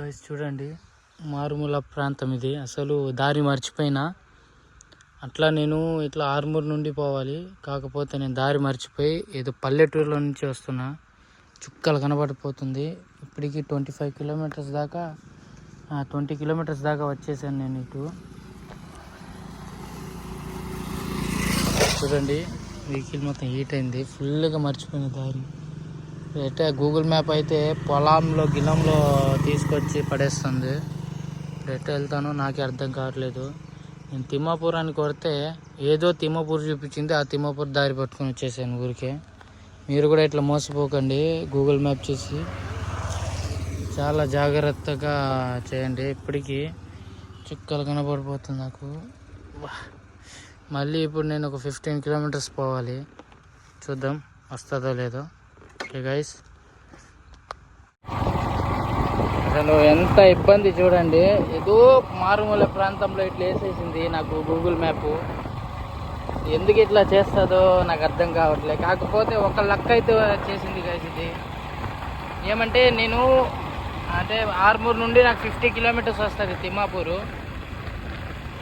Guys చూడండి. మారుమూల ప్రాంతం ఇది. అసలు దారి మర్చిపోయినా అట్లా నేను ఇట్లా ఆర్మూర్ నుండి పోవాలి. కాకపోతే నేను దారి మర్చిపోయి ఏదో పల్లెటూరులో నుంచి వస్తున్నా. చుక్కలు కనబడిపోతుంది. ఇప్పటికి ట్వంటీ ఫైవ్ కిలోమీటర్స్ దాకా ట్వంటీ కిలోమీటర్స్ దాకా వచ్చేసాను నేను ఇటు. చూడండి వెహికల్ మొత్తం హీట్ అయింది. ఫుల్గా మర్చిపోయిన దారి. అయితే గూగుల్ మ్యాప్ అయితే పొలంలో గిలంలో తీసుకొచ్చి పడేస్తుంది. ఎట్లా వెళ్తానో నాకే అర్థం కావట్లేదు. నేను తిమ్మాపూర్ అని కొడితే ఏదో తిమ్మాపూర్ చూపించింది ఆ తిమ్మాపూర్ దారి పట్టుకొని వచ్చేసాను ఊరికే. మీరు కూడా ఇట్లా మోసపోకండి గూగుల్ మ్యాప్ చూసి. చాలా జాగ్రత్తగా చేయండి ఇప్పటికీ చుక్కలు కనబడిపోతుంది నాకు. మళ్ళీ ఇప్పుడు నేను ఒక ఫిఫ్టీన్ కిలోమీటర్స్ పోవాలి. చూద్దాం వస్తుందో లేదో. ఓకే గైస్ అసలు ఎంత ఇబ్బంది చూడండి. ఏదో మారుమూల ప్రాంతంలో ఇట్లా వేసేసింది నాకు గూగుల్ మ్యాప్ ఎందుకు ఇట్లా చేస్తుందో నాకు అర్థం కావట్లేదు కాకపోతే ఒక లక్ అయితే చేసింది గైస్ ఇది. ఏమంటే నేను అంటే ఆర్మూర్ నుండి నాకు ఫిఫ్టీ కిలోమీటర్స్ వస్తుంది తిమ్మాపూరు.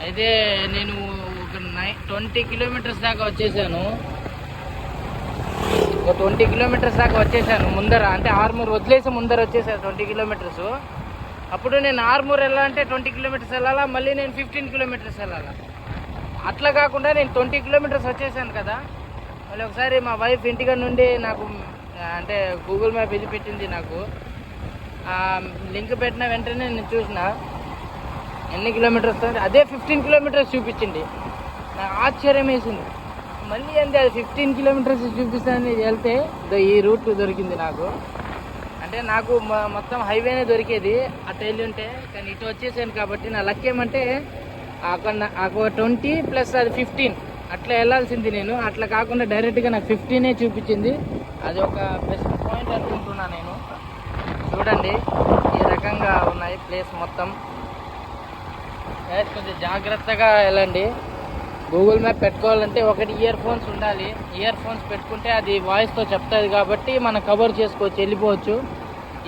అయితే నేను ఒక నై ట్వంటీ కిలోమీటర్స్ దాకా వచ్చేసాను. ఒక ట్వంటీ కిలోమీటర్స్ దాకా వచ్చేసాను ముందర. అంటే ఆర్మూర్ వదిలేసి ముందర వచ్చేసాను ట్వంటీ కిలోమీటర్స్. అప్పుడు నేను ఆర్మూర్ వెళ్ళాలంటే ట్వంటీ కిలోమీటర్స్ వెళ్ళాలా? మళ్ళీ నేను ఫిఫ్టీన్ కిలోమీటర్స్ వెళ్ళాలా? అట్లా కాకుండా నేను ట్వంటీ కిలోమీటర్స్ వచ్చేసాను కదా. మళ్ళీ ఒకసారి మా వైఫ్ ఇంటికాడ నుండి నాకు అంటే గూగుల్ మ్యాప్ ఇది పెట్టింది నాకు. లింక్ పెట్టిన వెంటనే నేను చూసిన ఎన్ని కిలోమీటర్స్ అదే ఫిఫ్టీన్ కిలోమీటర్స్ చూపించింది. నాకు ఆశ్చర్యం వేసింది. మళ్ళీ అంతే అది ఫిఫ్టీన్ కిలోమీటర్స్ చూపిస్తానని వెళ్తే ఈ రూట్ దొరికింది నాకు. అంటే నాకు మొత్తం హైవేనే దొరికేది. అటు వెళ్ళి ఉంటే కానీ ఇటు వచ్చేసాను కాబట్టి నా లక్ ఏమంటే అక్కడ ఒక ట్వంటీ ప్లస్ అది ఫిఫ్టీన్ అట్లా వెళ్ళాల్సింది నేను. అట్లా కాకుండా డైరెక్ట్గా నాకు ఫిఫ్టీనే చూపించింది. అది ఒక బెస్ట్ పాయింట్ అనుకుంటున్నా నేను. చూడండి ఈ రకంగా ఉన్నాయి ప్లేస్ మొత్తం. కొంచెం జాగ్రత్తగా వెళ్ళండి. గూగుల్ మ్యాప్ పెట్టుకోవాలంటే ఒకటి ఇయర్ ఫోన్స్ ఉండాలి. ఇయర్ ఫోన్స్ పెట్టుకుంటే అది వాయిస్తో చెప్తుంది కాబట్టి మనం కవర్ చేసుకోవచ్చు వెళ్ళిపోవచ్చు.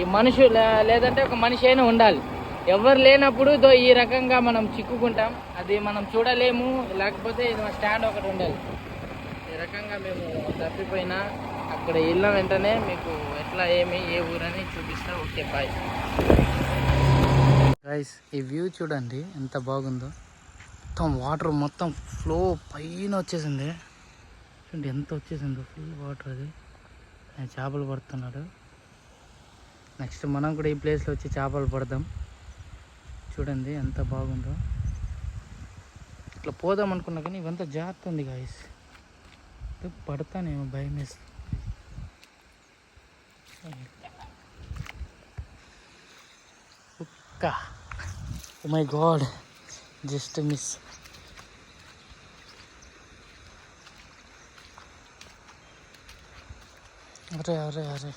ఈ మనుషు లేదంటే ఒక మనిషి అయినా ఉండాలి. ఎవరు లేనప్పుడు దో ఈ రకంగా మనం చిక్కుకుంటాం. అది మనం చూడలేము. లేకపోతే ఇది మన స్టాండ్ ఒకటి ఉండాలి. ఈ రకంగా మేము తప్పిపోయినా అక్కడ వెళ్ళిన వెంటనే మీకు ఎట్లా ఏమి ఏ ఊరని చూపిస్తా. ఓకే బాయ్ రైస్ ఈ వ్యూ చూడండి ఎంత బాగుందో. మొత్తం వాటర్ మొత్తం ఫ్లో పైన వచ్చేసింది. చూడండి ఎంత వచ్చేసిందో ఫుల్ వాటర్ అది. ఆయన చేపలు పడుతున్నాడు నెక్స్ట్ మనం కూడా ఈ ప్లేస్లో వచ్చి చేపలు పడదాం. చూడండి ఎంత బాగుందో. ఇట్లా పోదాం అనుకున్నా కానీ ఇవంతా జాగ్రత్త ఉంది గాయస్ పడతానేమో భయం వేసి. కుక్క మై గాడ్ జస్ట్ మిస్. అరే అరే అరే.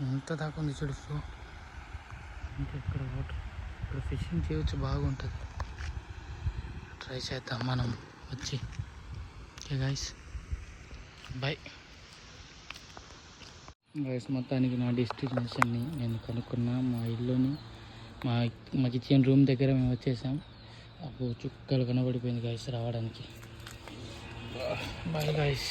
ఎంత దాకా ఉంది చూడు ఫ్లో ఇంకా ఇక్కడ వాటర్ ఇక్కడ ఫిషింగ్ చేయొచ్చు బాగుంటుంది. ట్రై చేద్దాం మనం. వచ్చి. ఓకే గాయస్ బాయ్ గాయస్ మొత్తానికి నా డెస్టినేషన్ని నేను కనుక్కున్నా. మా ఇల్లుని మా మా కిచెన్ రూమ్ దగ్గర మేము వచ్చేసాం. అప్పుడు చుక్కలు కనబడిపోయింది గాయస్ రావడానికి. Bye guys